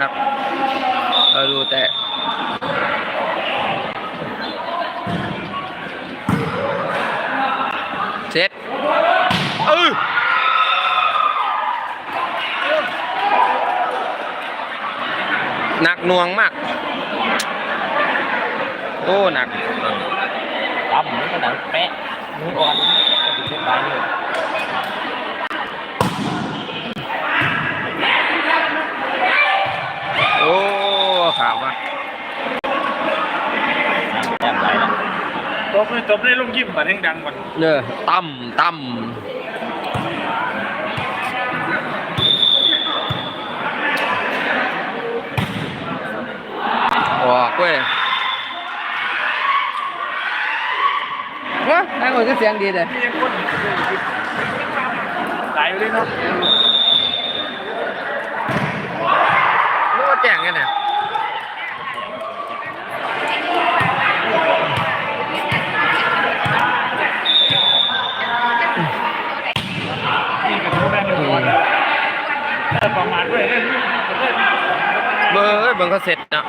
ครับเราดูแต่เซ็ตเออหนักหน่วงมาก โอ้หนักปั๊มมันก็หนังแปะมืออ่อนติดไปเลยาวว่ะแอบไหลละตบเลยตบได้ลูกยิ้มบัดแห่งดังบัดเนอตั้มตั้มว้าเว้ยว้าทางคนก็เสียงดีเลยมียังคนไหลไปเลยเนาะรู้ว่าแจ้งกันเนี่ย เบิ่งเขาเสร็จนะ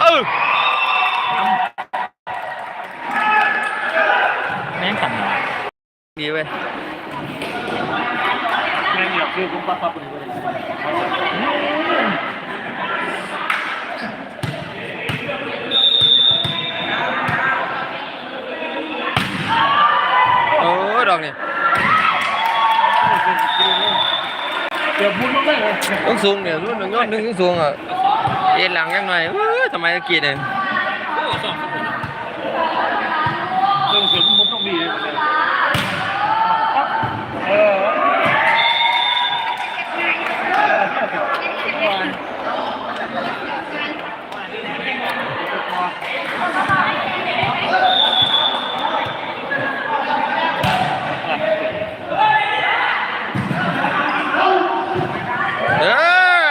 เออแม่งกันหน่อดีเว้ยแม่งอยากคือผมปั๊บปั๊บเลยโอ้ดอกนี่ เกือบมุนลงได้เลยต้องสูงเนี่ยรุ่นหนึ่งยอดหนึ่งต้องสูงอะเอ็นหลังยังหน่อยเว้ยทำไมตะกี้เนี่ย เรื่องเสียงมุนต้องดีเลยปั๊บเออ เอ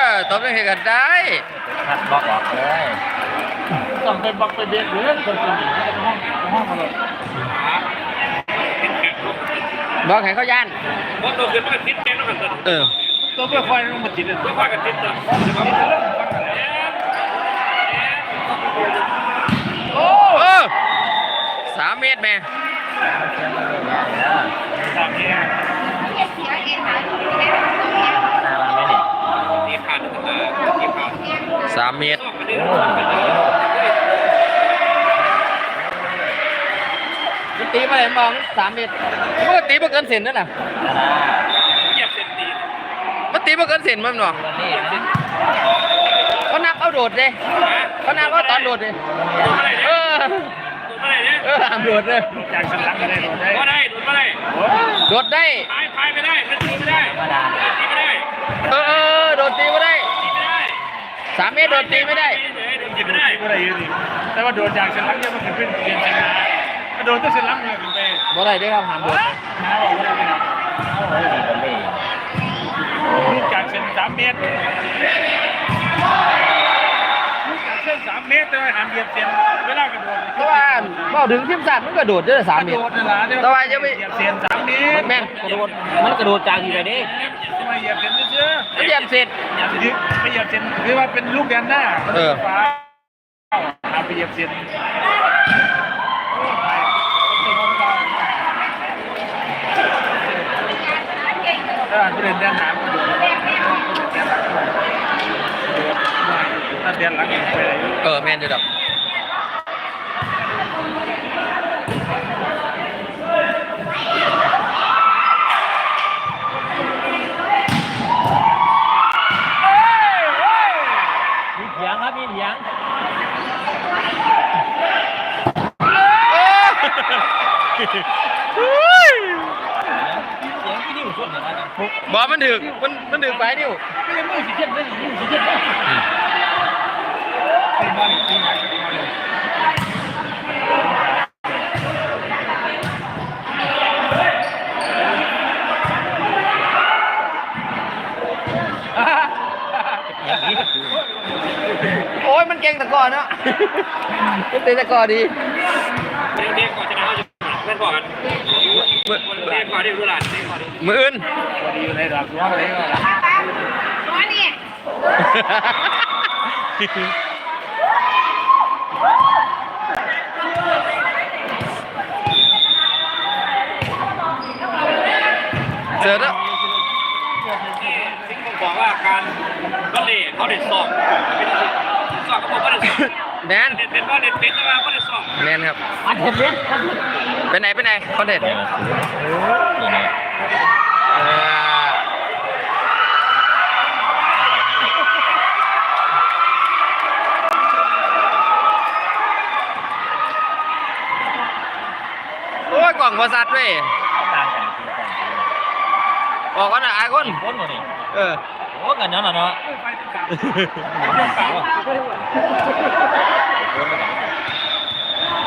อต บยังเห็นกันได้หัดบล็อกออกเลยต้องไปบักไปเบียดเดือดคนสนิทในห้องห้องมาเลยบอกให้เขาย่านว่าตัวคือมันติดแค่นั้นกันเออตัวไปคอยลงมาติดเลยตัวกันติดตัวโอ้เออสามเมตรแม่ตามนี้หน้าามเมตรโอ้ยมันตีมาเลยมองสามเมตรมันก็ตีมาเกินเซนนั่นน่ะนานาเหยียบเส้นตีมันตีมาเกินเซนมั้งหนอวันนี้เขานับเอาโดดเลยเขานับเอาตอนโดดเลยเออตัวอะไรเนี่ยเออห้ามโดดเลยจากสันหลังก็ได้โดนได้ว่าได้โดนว่าได้โดดได้พายพายไม่ได้มันตีไม่ได้ธรรมดาตีไม่ได้เออเออโดดตีไม่ได้ตีไม่ได้ สามเมตรโดดตีไม่ได้ตีไม่ได้ก็ได้ยืนแต่ว่าโดนจากสันหลังเนี่ยมันเป็นเป็นเรียนชนะถ้าโดนแต่สันหลังเนี่ยเป็นไปบ่ได้เด้อครับห้ามโดดน้าบอกว่าได้ครับโอ้ยดีกว่าเลยลูกจากเส้นสามเมตรลูกจากเส้นสามเมตรแต่ว่าหันเหยียบเส้นเวลากระโดดเพราะว่าพอถึงทีมสัตว์มันก็โดดเด้อสามเมกตระรโดดนี่ละเดี๋ยวแต่ว่าจะไม่ เหยียบเส้นสามเมตรแม่นกระโดดมันกระโดดจากอยู่ไปดิทำไมเหยียบเส้นเชื่อมันเหยียบเสร็จอย่าไปยึดไปเหยียบเส้นคือว่าเป็นลูกแดนหน้าเออ ฟ้าเอาไปเหยียบเส้นถ้าผู้เล่นแดนหน้าก็โดน ถ้าแดนหลังยังไปไหนเออแม่นอยู่ดอกมีเถียงครับมีเถียงเฮ้ยเถียงที่นี่อยู่ส่วนไหนวะบอลมันถึกมันมันถึกไปนิ้วไม่ได้มือสีเทียนเลยมือสีเทีย โอ้ยมันเก่งตะกอนเนาะมันเตะตะกอนดีเรียกก่อนจะนะเล่นก่อนมือเรียกก่อนที่รู้หลานเรียกก่อนมืออื่นพอดีอยู่ในดอกร้องอะไรก็อนี่ เจอแล้วซึ่งผมบอกว่าการก็เล่เขาเด็ดสอบเป็นสอบก็บอกว่าเด็ดสอบแมนเด็ดเป็นว่าเด็ดเป็นแต่ว่าก็เด็ดสอบแมนครับไปไหนไปไหนคอนเทนต์นี่ไงโอ้ยกล่องบริษัทเว้ย ออกกันนะไอ้คน พ้นหมดนี่เออ โอ้กันนั่นน่ะเนาะไฟติดกลางพ้นมา